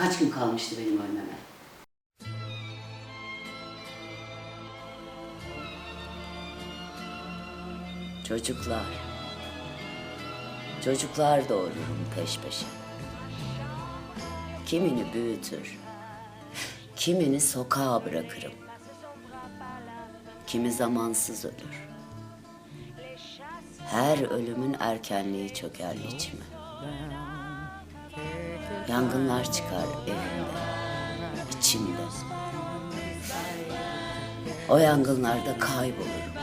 Kaç gün kalmıştı benim ölmeme? Çocuklar. Çocuklar doğururum peş peşe. Kimini büyütür, kimini sokağa bırakırım. Kimi zamansız ölür. Her ölümün erkenliği çöker içime. Yangınlar çıkar evimde, içimde. O yangınlarda kaybolurum.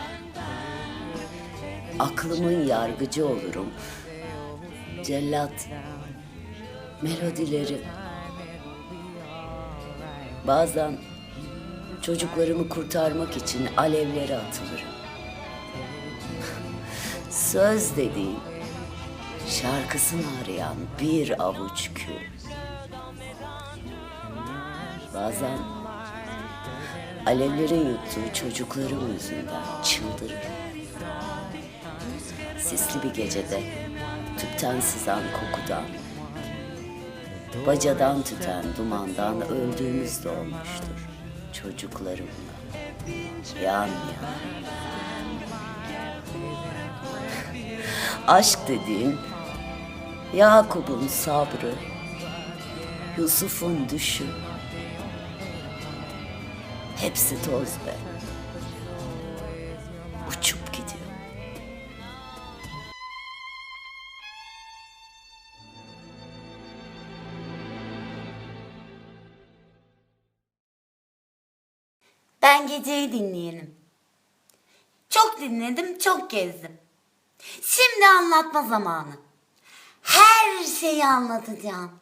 Aklımın yargıcı olurum. Cellat, melodileri. Bazen çocuklarımı kurtarmak için alevlere atılırım. Söz dediğin şarkısını arayan bir avuç kül. Bazen alevlerin yuttuğu çocuklarım yüzünden çıldırırım. Sisli bir gecede tüpten sızan kokudan, bacadan tüten dumandan öldüğümüz de olmuştur çocuklarımla. Yan yana. Aşk dediğin Yakup'un sabrı, Yusuf'un düşü. Hepsi toz be. Uçup gidiyor. Ben geceyi dinleyelim. Çok dinledim, çok gezdim. Şimdi anlatma zamanı. Her şeyi anlatacağım.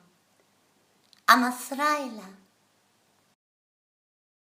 Ama sırayla.